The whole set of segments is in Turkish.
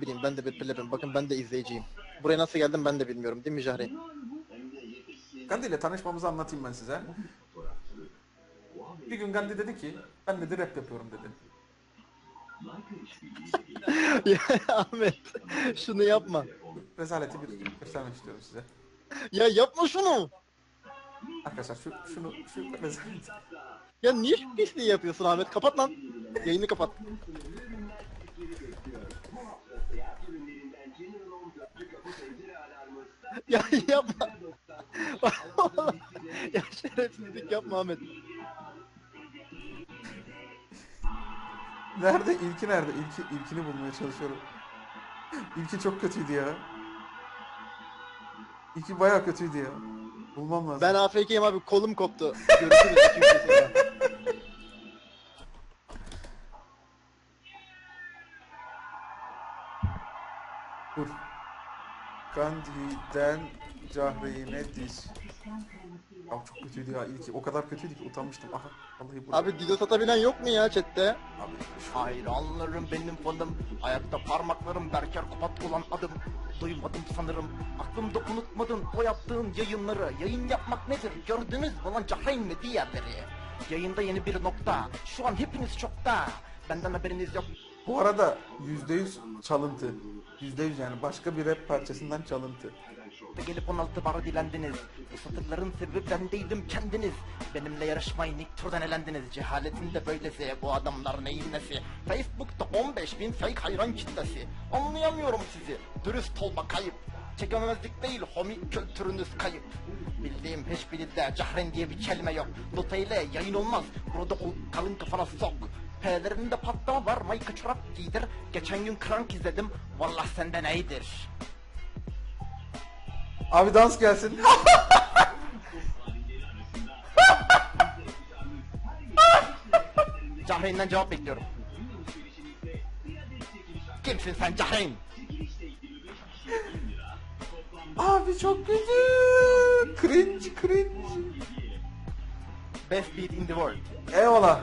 bileyim ben de bir plebim. Bakın ben de izleyiciyim. Buraya nasıl geldim ben de bilmiyorum değil mi Jahre? Gandhi ile tanışmamızı anlatayım ben size. Bir gün Gandhi dedi ki ben dedi rap yapıyorum dedi. ya Ahmet şunu yapma. Rezaleti bir göstermek istiyorum size. Ya yapma şunu. Arkadaşlar şu şunu şu rezalet. Ya niye şu pisliği yapıyorsun Ahmet? Kapat lan. Yayını kapat. ya yapma. ya şerefsizlik yapma Ahmet. Nerede? İlki nerede? İlki, ilkini bulmaya çalışıyorum. İlki çok kötüydü ya. İlki bayağı kötüydü ya. Bulmam lazım. Ben AFK'yim abi kolum koptu. Görüşürüz. iki gün sonra. Dur. Gandhi'den Cahreyn'e diz. Ya çok kötüydü ya ilki. O kadar kötüydü ki utanmıştım. Aha. Vallahi burada. Abi Dido satabilen yok mu ya chatte? Abi şu- Hayranlarım benim fanım Ayakta parmaklarım Berker Kupat olan adım Duymadım sanırım. Aklımda unutmadım o yaptığın yayınları. Yayın yapmak nedir? Gördünüz mü lan Cahreyn mi diğerleri Yayında yeni bir nokta. Şu an hepiniz çokta Benden haberiniz yok. Bu arada %100 çalıntı. %100 yani başka bir rap parçasından çalıntı. Ve gelip 16 bar dilendiniz. Bu satırların sebebi ben değildim kendiniz. Benimle yarışmayın ilk turdan elendiniz. Cehaletin de böylesi bu adamlar neyin nesi? Facebook'ta 15 bin fake hayran kitlesi. Anlayamıyorum sizi. Dürüst olma kayıp. Çekememezlik değil homi kültürünüz kayıp. Bildiğim hiçbir dilde cahren diye bir kelime yok. Nota ile yayın olmaz. Burada o kalın kafana sok. P'lerinde patlama var Mike'a çorap giydir. Geçen gün krank izledim. Vallah senden iyidir Abi dans gelsin. Cahreyn'den cevap bekliyorum. Kimsin sen Cahreyn? Abi çok kötü. Cringe cringe. Best beat in the world. Eyvallah.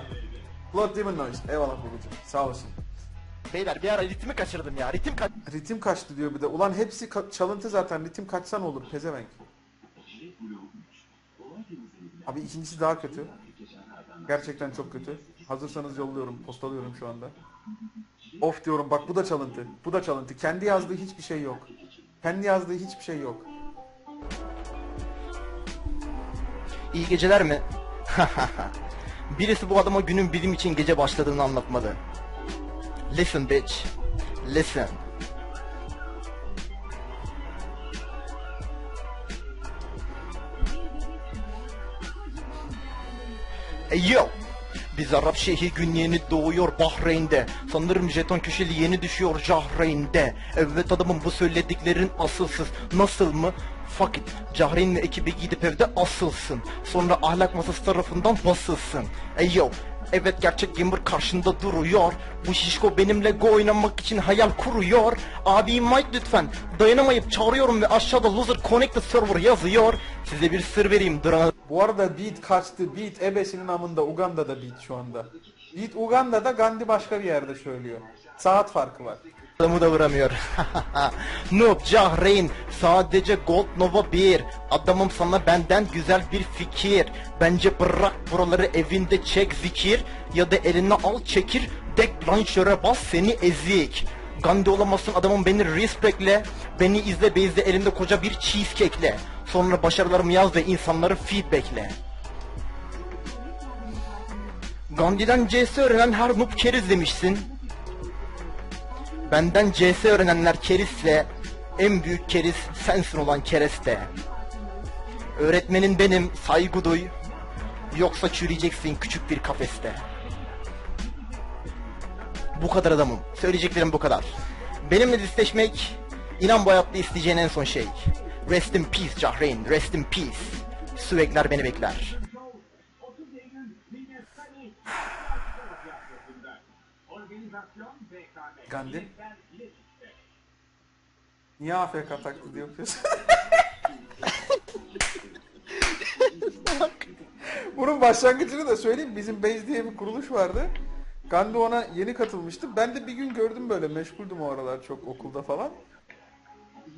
Blood Demon Noise. Eyvallah babacım. Sağ olasın. Beyler bir ara ritmi kaçırdım ya. Ritim kaç... Ritim kaçtı diyor bir de. Ulan hepsi çalıntı zaten. Ritim kaçsan olur pezevenk. Abi ikincisi daha kötü. Gerçekten çok kötü. Hazırsanız yolluyorum, postalıyorum şu anda. Of diyorum bak bu da çalıntı. Bu da çalıntı. Kendi yazdığı hiçbir şey yok. Kendi yazdığı hiçbir şey yok. İyi geceler mi? Birisi bu adama günün bilim için gece başladığını anlatmalı. Listen bitch. Listen. Hey yo! Biz Arap Şeyhi gün yeni doğuyor Bahreyn'de Sanırım jeton köşeli yeni düşüyor Cahreyn'de Evet adamım bu söylediklerin asılsız Nasıl mı? Fuck it Cahreyn ve ekibi gidip evde asılsın Sonra ahlak masası tarafından basılsın Ey yo Evet gerçek gamer karşında duruyor Bu şişko benimle go oynamak için hayal kuruyor Abi mic lütfen Dayanamayıp çağırıyorum ve aşağıda loser connect the server yazıyor Size bir sır vereyim Drana Bu arada beat kaçtı. Beat ebesinin amında Uganda'da beat şu anda. Beat Uganda'da Gandhi başka bir yerde söylüyor. Saat farkı var. Adamı da vuramıyor. Noob Cahreyn sadece Gold Nova 1 Adamım sana benden güzel bir fikir. Bence bırak buraları evinde çek zikir. Ya da eline al çekir Dek launcher'a bas seni ezik. Gandhi olamazsın adamım beni respectle. Beni izle bezde elinde koca bir cheesecake'le. Sonra başarılarımı yaz ve insanları feedback'le. Gandhi'den CS öğrenen her noob keriz demişsin Benden CS öğrenenler kerizse en büyük keriz sensin olan kereste. Öğretmenin benim saygı duy. Yoksa çürüyeceksin küçük bir kafeste. Bu kadar adamım. Söyleyeceklerim bu kadar. Benimle dizleşmek inan bu hayatta isteyeceğin en son şey. Rest in peace Cahreyn. Rest in peace. Süvekler beni bekler. Gandhi. Niye AFK taklidi yapıyorsun? Bunun başlangıcını da söyleyeyim. Bizim Base diye bir kuruluş vardı. Gandhi ona yeni katılmıştı. Ben de bir gün gördüm böyle meşguldüm o aralar çok okulda falan.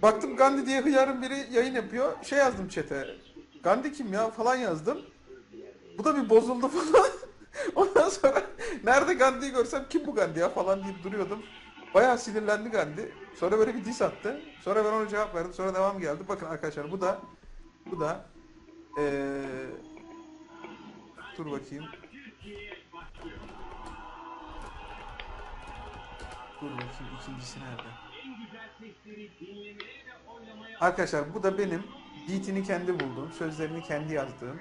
Baktım Gandhi diye hıyarın biri yayın yapıyor. Şey yazdım chat'e. Gandhi kim ya falan yazdım. Bu da bir bozuldu falan. Ondan sonra nerede Gandhi'yi görsem kim bu Gandhi ya falan deyip duruyordum. Bayağı sinirlendi Gandhi. Sonra böyle bir diss attı. Sonra ben ona cevap verdim. Sonra devam geldi. Bakın arkadaşlar bu da bu da eee dur bakayım. Dur bakayım ikincisi nerede? Arkadaşlar bu da benim beatini kendi bulduğum, sözlerini kendi yazdığım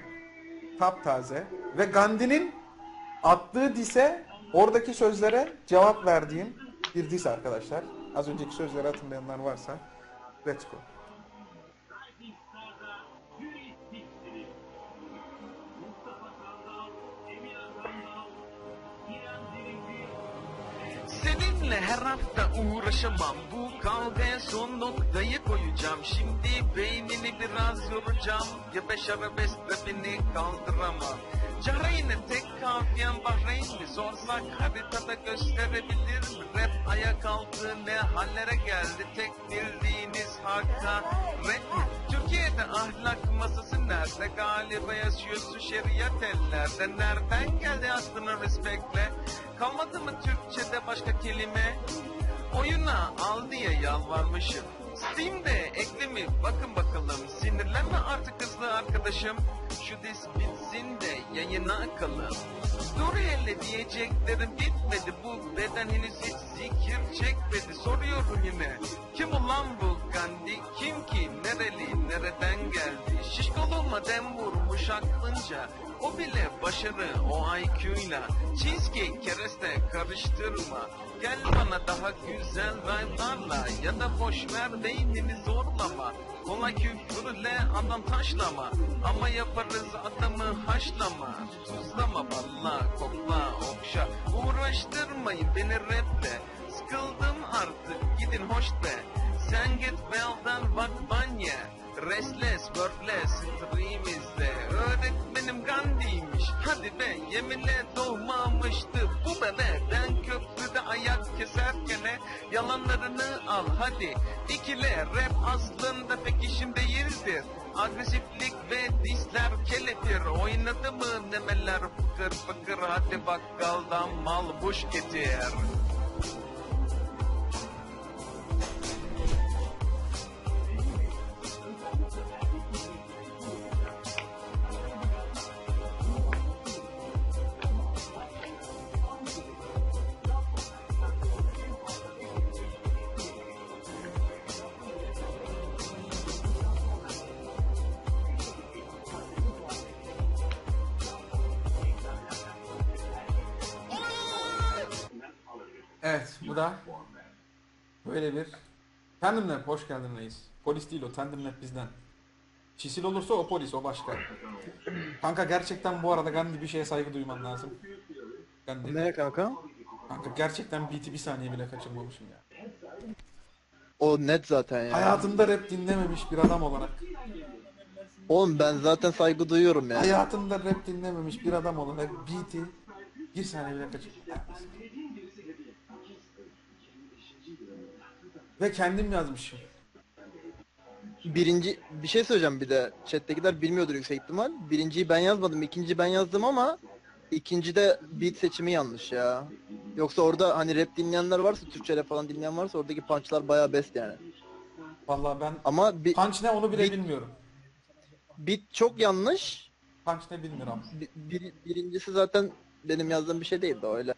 taptaze ve Gandhi'nin attığı dise oradaki sözlere cevap verdiğim bir dis arkadaşlar. Az önceki sözleri hatırlayanlar varsa let's go. Seninle her hafta uğraşamam Bu kavgaya son noktayı koyacağım Şimdi beynini biraz yoracağım Ya beş arabesk rapini kaldıramam Cahreyn'e tek kafiyen Bahreyn'i sorsak haritada gösterebilir mi? Rap ayak altı ne hallere geldi Tek bildiğiniz hakka rap mi? Türkiye'de ahlak masası nerede? Galiba yaşıyorsun şeriat ellerde Nereden geldi aklına respektle? Kalmadı mı Türkçe'de başka kelime? Oyuna al diye yalvarmışım. Steam'de ekle mi? Bakın bakalım. Sinirlenme artık hızlı arkadaşım. Şu diz bitsin de yayına akalım. Dur hele diyeceklerim bitmedi. Bu beden henüz hiç zikir çekmedi. Soruyorum yine. Kim ulan bu Gandhi? Kim ki? Nereli? Nereden geldi? Şişkoluma dem vurmuş aklınca. O bile başarı o IQ'yla Cheesecake kereste karıştırma Gel bana daha güzel rhyme'larla. Ya da boş ver beynini zorlama Kolay küfürle adam taşlama. Ama yaparız adamı haşlama Tuzlama valla kokla okşa. Uğraştırmayın beni raple Sıkıldım artık gidin hoş be Sen git belden bak banya Restless, worthless, stream izle Öğretmenim Gandhi'ymiş. Hadi be yeminle doğmamıştı. Bu be be ben köprüde ayak keserken Yalanlarını al hadi. İkile Rap aslında pek işim değildir. Agresiflik ve disler kelepir. Oynadı mı nemeler? Fıkır fıkır Hadi bakkaldan mal buş getir Evet bu da böyle bir Tandemlab hoş geldin reis. Polis değil o Tandemlab bizden. Çisil olursa o polis o başka. Kanka gerçekten bu arada Gandhi bir şeye saygı duyman lazım. Gandhi. Ne kanka? Kanka gerçekten beat'i bir saniye bile kaçırmamışım ya. O net zaten ya. Hayatında rap dinlememiş bir adam olarak. Oğlum ben zaten saygı duyuyorum ya. Hayatında rap dinlememiş bir adam olarak beat'i bir saniye bile kaçırmamışım. Ve kendim yazmışım. Birinci bir şey söyleyeceğim bir de. Chat'tekiler bilmiyordur yüksek ihtimal. Birinciyi ben yazmadım, ikinci ben yazdım ama ikincide beat seçimi yanlış ya. Yoksa orada hani rap dinleyenler varsa, Türkçe rap falan dinleyen varsa oradaki punchlar bayağı best yani. Vallahi ben Ama bir punch ne onu bile Beat- bilmiyorum. beat çok yanlış. Punch ne bilmiyorum. Bi- bir- birincisi zaten benim yazdığım bir şey değildi öyle.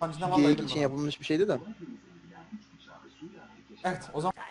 Punch ne vallahi bilmiyorum. için yapılmış bir şeydi de. Evet o zaman.